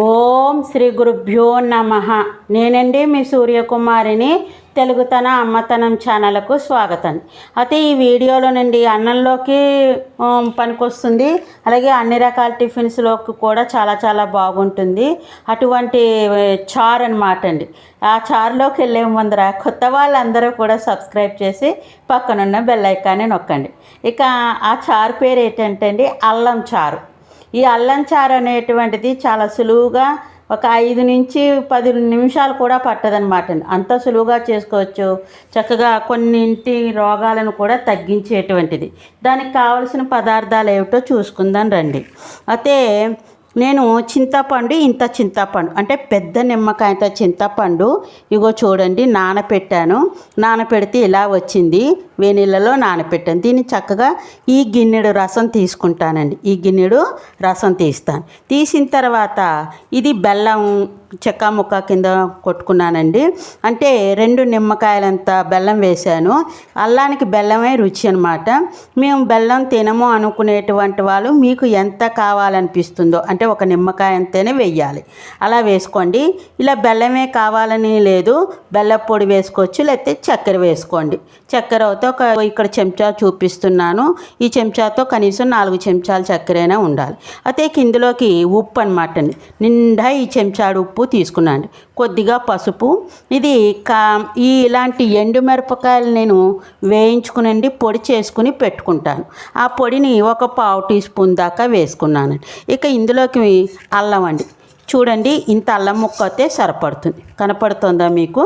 ఓం శ్రీ గురుభ్యో నమ. నేనండి మీ సూర్యకుమారిని తెలుగుతన అమ్మతనం ఛానల్కు స్వాగతం. అయితే ఈ వీడియోలో నుండి అన్నంలోకి పనికొస్తుంది. అలాగే అన్ని రకాల టిఫిన్స్లోకి కూడా చాలా చాలా బాగుంటుంది. అటువంటి చార్ చారు అనమాట అండి. ఆ చారులోకి వెళ్ళే ముందర కొత్త వాళ్ళందరూ కూడా సబ్స్క్రైబ్ చేసి పక్కనున్న బెల్ ఐకాన్ని నొక్కండి. ఇక ఆ చారు పేరు ఏంటంటే అండి అల్లం చారు. ఈ అల్లం చారు అనేటువంటిది చాలా సులువుగా ఒక ఐదు నుంచి పది నిమిషాలు కూడా పట్టదనమాట అంత సులువుగా చేసుకోవచ్చు. చక్కగా కొన్నింటి రోగాలను కూడా తగ్గించేటువంటిది. దానికి కావలసిన పదార్థాలు ఏమిటో చూసుకుందాం రండి. అయితే నేను చింతపండు ఇంత చింతపండు అంటే పెద్ద నిమ్మకాయంత చింతపండు ఇగో చూడండి నానపెట్టాను. నానపెడితే ఇలా వచ్చింది. వేనీళ్ళలో నానపెట్టాను. దీన్ని చక్కగా ఈ గిన్నెడు రసం తీసుకుంటానండి. ఈ గిన్నెడు రసం తీస్తాను. తీసిన తర్వాత ఇది బెల్లం చెక్క ముక్క కింద కొట్టుకున్నానండి. అంటే రెండు నిమ్మకాయలంత బెల్లం వేశాను. అల్లానికి బెల్లమే రుచి అనమాట మేము బెల్లం తినము అనుకునేటువంటి వాళ్ళు మీకు ఎంత కావాలనిపిస్తుందో అంటే ఒక నిమ్మకాయ అంతేనే వెయ్యాలి. అలా వేసుకోండి. ఇలా బెల్లమే కావాలని లేదు. బెల్ల పొడి వేసుకోవచ్చు లేకపోతే చక్కెర వేసుకోండి. చక్కెర అయితే ఒక ఇక్కడ చెంచా చూపిస్తున్నాను. ఈ చెంచాతో కనీసం నాలుగు చెంచాలు చక్కెరైనా ఉండాలి. అయితే ఇందులోకి ఉప్పు అనమాట అండి. నిండా ఈ చెంచాడు ఉప్పు తీసుకున్నాను. కొద్దిగా పసుపు. ఇది కా ఈ ఇలాంటి ఎండు మిరపకాయలు నేను వేయించుకునండి పొడి చేసుకుని పెట్టుకుంటాను. ఆ పొడిని ఒక పావు టీ స్పూన్ దాకా వేసుకున్నాను ఇక ఇందులోకి అల్లం అండి. చూడండి ఇంత అల్లం ముక్క అయితే సరిపడుతుంది. కనపడుతుందా మీకు?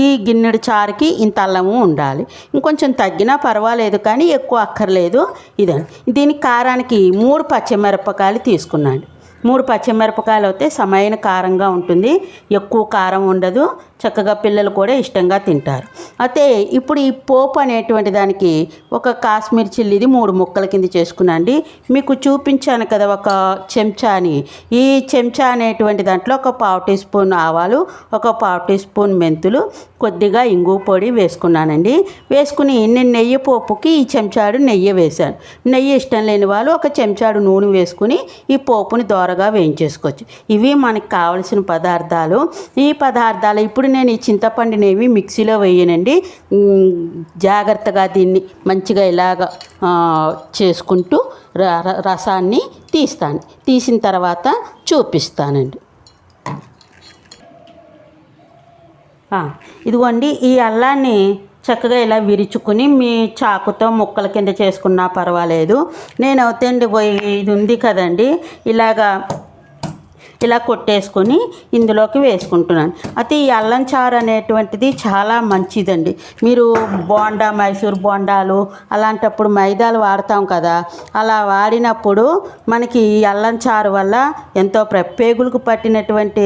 ఈ గిన్నెడు చారుకి ఇంత అల్లము ఉండాలి. ఇంకొంచెం తగ్గినా పర్వాలేదు కానీ ఎక్కువ అక్కర్లేదు. ఇదండి. దీని కారానికి మూడు పచ్చిమిరపకాయలు తీసుకున్నాను. మూడు పచ్చిమిరపకాయలు అయితే సమైన కారంగా ఉంటుంది. ఎక్కువ కారం ఉండదు. చక్కగా పిల్లలు కూడా ఇష్టంగా తింటారు. అయితే ఇప్పుడు ఈ పోపు అనేటువంటి దానికి ఒక కాశ్మీర్ చిల్లీది మూడు ముక్కల కింద చేసుకున్నాండి మీకు చూపించాను కదా ఒక చెంచా అని ఈ చెంచా అనేటువంటి దాంట్లో ఒక పావు టీ స్పూన్ ఆవాలు ఒక పావు టీ స్పూన్ మెంతులు కొద్దిగా ఇంగు పొడి వేసుకున్నానండి. వేసుకుని నేను నెయ్యి పోపుకి ఈ చెంచాడు నెయ్యి వేశాను. నెయ్యి ఇష్టం లేని వాళ్ళు ఒక చెంచాడు నూనె వేసుకుని ఈ పోపుని దోరగా వేయించేసుకోవచ్చు. ఇవి మనకి కావలసిన పదార్థాలు. ఈ పదార్థాలు ఇప్పుడు నేను ఈ చింతపండునేవి మిక్సీలో వేయనండి. జాగ్రత్తగా దీన్ని మంచిగా ఇలాగ చేసుకుంటూ ర- రసాన్ని తీస్తాను. తీసిన తర్వాత చూపిస్తానండి. ఇదిగోండి ఈ అల్లాన్ని చక్కగా ఇలా విరుచుకుని మీ చాకుతో ముక్కల కింద చేసుకున్నా పర్వాలేదు. నేను అవుతండి ఇది ఉంది కదండి. ఇలాగా ఇలా కొట్టేసుకొని ఇందులోకి వేసుకుంటున్నాను. అయితే ఈ అల్లం చారు అనేటువంటిది చాలా మంచిదండి. మీరు బోండా మైసూర్ బోండాలు అలాంటప్పుడు మైదాలు వాడతాం కదా అలా వాడినప్పుడు మనకి ఈ అల్లం చారు వల్ల ఎంతో ప్రపేగులకు పట్టినటువంటి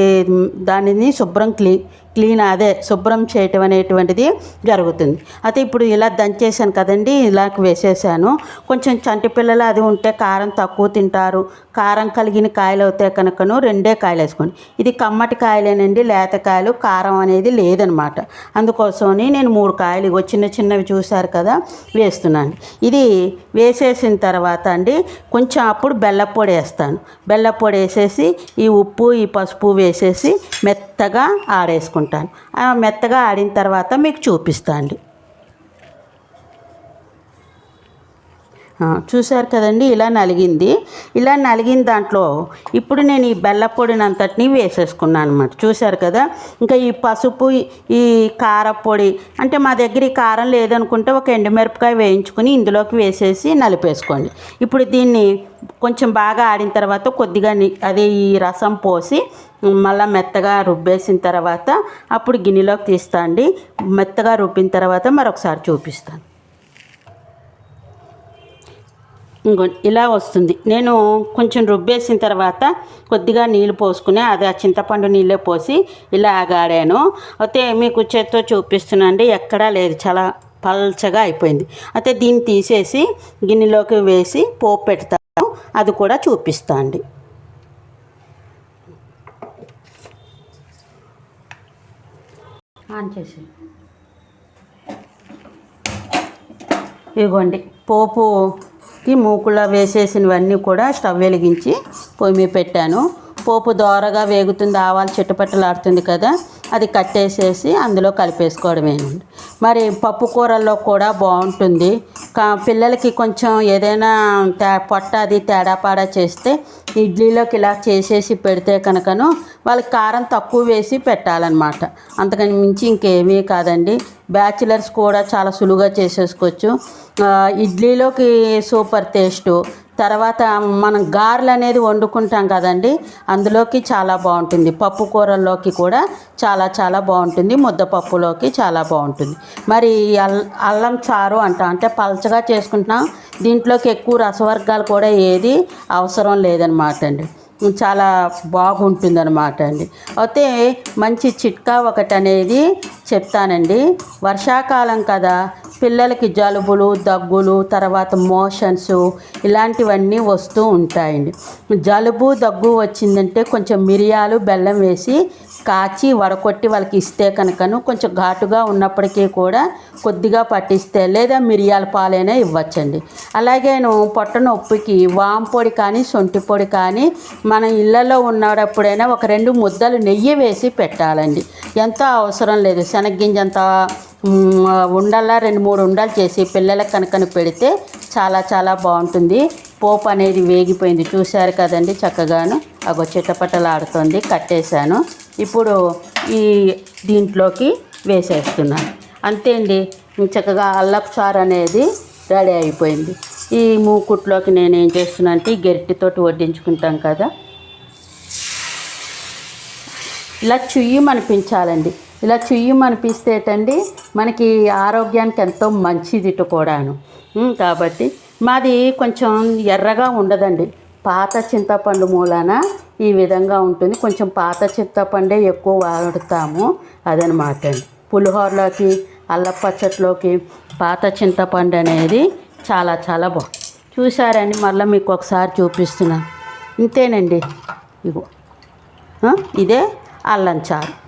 దానిని శుభ్రం క్లీ క్లీన్ అదే శుభ్రం చేయటం అనేటువంటిది జరుగుతుంది. అయితే ఇప్పుడు ఇలా దంచేసాను కదండి ఇలా వేసేసాను. కొంచెం చంటి పిల్లలు అది ఉంటే కారం తక్కువ తింటారు. కారం కలిగిన కాయలు అవుతాయి కనుకను రెండు కాయలు వేసుకోండి ఇది కమ్మటి కాయలేనండి లేత కాయలు కారం అనేది లేదనమాట. అందుకోసమని నేను మూడు కాయలు ఇగో చిన్న చిన్నవి చూశారు కదా వేస్తున్నాను. ఇది వేసేసిన తర్వాత అండి కొంచెం అప్పుడు బెల్లపొడి వేస్తాను. బెల్లపొడి వేసేసి ఈ ఉప్పు ఈ పసుపు వేసేసి మెత్తగా ఆడేసుకుంటాను. ఆ మెత్తగా ఆడిన తర్వాత మీకు చూపిస్తాను అండి ఆ, చూశారు కదండి ఇలా నలిగింది. ఇలా నలిగిన దాంట్లో ఇప్పుడు నేను ఈ బెల్లపొడిని అంతటిని వేసేసుకున్నాను అనమాట చూశారు కదా ఇంకా ఈ పసుపు ఈ కారపొడి అంటే మా దగ్గర ఈ కారం లేదనుకుంటే ఒక ఎండుమిరపకాయ వేయించుకుని ఇందులోకి వేసేసి నలిపేసుకోండి. ఇప్పుడు దీన్ని కొంచెం బాగా ఆడిన తర్వాత కొద్దిగా అదే ఈ రసం పోసి మళ్ళీ మెత్తగా రుబ్బేసిన తర్వాత అప్పుడు గిన్నెలోకి తీస్తా అండి. మెత్తగా రుబ్బిన తర్వాత మరొకసారి చూపిస్తాను. ఇంకో ఇలా వస్తుంది. నేను కొంచెం రుబ్బేసిన తర్వాత కొద్దిగా నీళ్ళు పోసుకుని అది ఆ చింతపండు నీళ్ళే పోసి ఇలా ఆగాడాను. అయితే మీకు చేత్తో చూపిస్తున్నాను అండి ఎక్కడా లేదు చాలా పల్చగా అయిపోయింది. అయితే దీన్ని తీసేసి గిన్నెలోకి వేసి పోపు పెడతాను. అది కూడా చూపిస్తా అండి. ఆన్ చేసి ఇదిగోండి కి మూకులో వేసేసినవన్నీ కూడా స్టవ్ వెలిగించి పొయ్యి మీద పెట్టాను. పోపు దోరగా వేగుతుంది ఆవాలు చిట్టుపట్టలాడుతుంది కదా అది కట్టేసేసి అందులో కలిపేసుకోవడమేనండి. మరి పప్పు కూరల్లో కూడా బాగుంటుంది. పిల్లలకి కొంచెం ఏదైనా తే పొట్ట అది తేడాపాడా చేస్తే ఇడ్లీలోకి ఇలా చేసేసి పెడితే కనుకను వాళ్ళకి కారం తక్కువ వేసి పెట్టాలన్నమాట. అంతకని మించి ఇంకేమీ కాదండి. బ్యాచిలర్స్ కూడా చాలా సులువుగా చేసేసుకోవచ్చు. ఇడ్లీలోకి సూపర్ టేస్టు. తర్వాత మనం గారెలు అనేది వండుకుంటాం కదండి. అందులోకి చాలా బాగుంటుంది. పప్పు కూరల్లోకి కూడా చాలా చాలా బాగుంటుంది. ముద్దపప్పులోకి చాలా బాగుంటుంది. మరి అల్ అల్లం చారు అంటాం అంటే పలచగా చేసుకుంటున్నాం దీంట్లోకి ఎక్కువ రసవర్గాలు కూడా ఏది అవసరం లేదనమాట అండి. చాలా బాగుంటుంది అనమాట అండి. అయితే మంచి చిట్కా ఒకటి అనేది చెప్తానండి. వర్షాకాలం కదా పిల్లలకి జలుబులు దగ్గులు తర్వాత మోషన్స్ ఇలాంటివన్నీ వస్తూ ఉంటాయండి. జలుబు దగ్గు వచ్చిందంటే కొంచెం మిరియాలు బెల్లం వేసి కాచి వడకొట్టి వాళ్ళకి ఇస్తే కనుకను కొంచెం ఘాటుగా ఉన్నప్పటికీ కూడా కొద్దిగా పట్టిస్తే లేదా మిరియాల పాలైనా ఇవ్వచ్చండి. అలాగే పొట్ట నొప్పికి వాంపొడి కానీ సొంటి పొడి కానీ మన ఇళ్ళలో ఉన్నప్పుడైనా ఒక రెండు ముద్దలు నెయ్యి వేసి పెట్టాలండి. ఎంతో అవసరం లేదు. శనగ్గింజంత ఉండలా? ఉండల్లా రెండు మూడు ఉండలు చేసి పిల్లలకు కనుక పెడితే చాలా చాలా బాగుంటుంది. పోపు అనేది వేగిపోయింది. చూశారు కదండి చక్కగాను. అగో చిట్టపట్టలాడుతుంది కట్టేశాను. ఇప్పుడు ఈ దీంట్లోకి వేసేస్తున్నాను. అంతే అండి. చక్కగా అల్లపు చారు అనేది రెడీ అయిపోయింది. ఈ మూకుట్లోకి నేను ఏం చేస్తున్నా అంటే ఈ గరిటెతోటి వడ్డించుకుంటాం కదా. ఇలా చుయ్యమనిపించాలండి ఇలా చుయ్యమనిపిస్తేటండి మనకి ఆరోగ్యానికి ఎంతో మంచిది కూడాను. కాబట్టి మాది కొంచెం ఎర్రగా ఉండదండి. పాత చింతపండు మూలాన ఈ విధంగా ఉంటుంది. కొంచెం పాత చింతపండే ఎక్కువ వాడుతాము అదనమాట అండి. పులిహోరలోకి అల్లపచ్చట్లోకి పాత చింతపండు అనేది చాలా చాలా బాగుంది చూసారండి మళ్ళీ మీకు ఒకసారి చూపిస్తున్నాను ఇంతేనండి. ఇగో. ఇదే అల్లం చారు.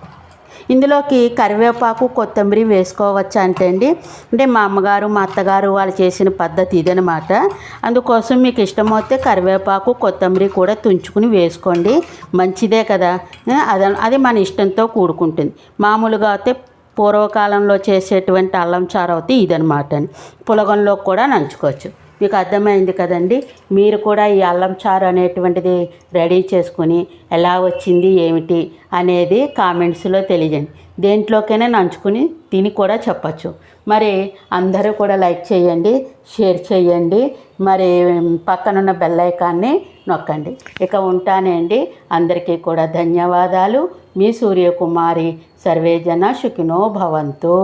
ఇందులోకి కరివేపాకు కొత్తిమీర వేసుకోవచ్చు అంటే అండి అంటే మా అమ్మగారు మా అత్తగారు వాళ్ళు చేసిన పద్ధతి ఇదనమాట అందుకోసం మీకు ఇష్టమైతే కరివేపాకు కొత్తిమీర కూడా తుంచుకుని వేసుకోండి. మంచిదే కదా. అది అది మన ఇష్టంతో కూడుకుంటుంది. మామూలుగా అయితే పూర్వకాలంలో చేసేటువంటి అల్లం చారు అయితే ఇదనమాట అండి పులగంలో కూడా నంచుకోవచ్చు. మీకు అర్థమైంది కదండి. మీరు కూడా ఈ అల్లం చారు అనేటువంటిది రెడీ చేసుకుని ఎలా వచ్చింది ఏమిటి అనేది కామెంట్స్లో తెలియజేయండి. దేంట్లోకైనా నంచుకుని తిని కూడా చెప్పచ్చు. మరి అందరూ కూడా లైక్ చేయండి షేర్ చేయండి మరి పక్కనున్న బెల్ ఐకాన్ని నొక్కండి. ఇక ఉంటానండి అందరికీ కూడా ధన్యవాదాలు. మీ సూర్యకుమారి సర్వేజన సుఖినో భవంతు.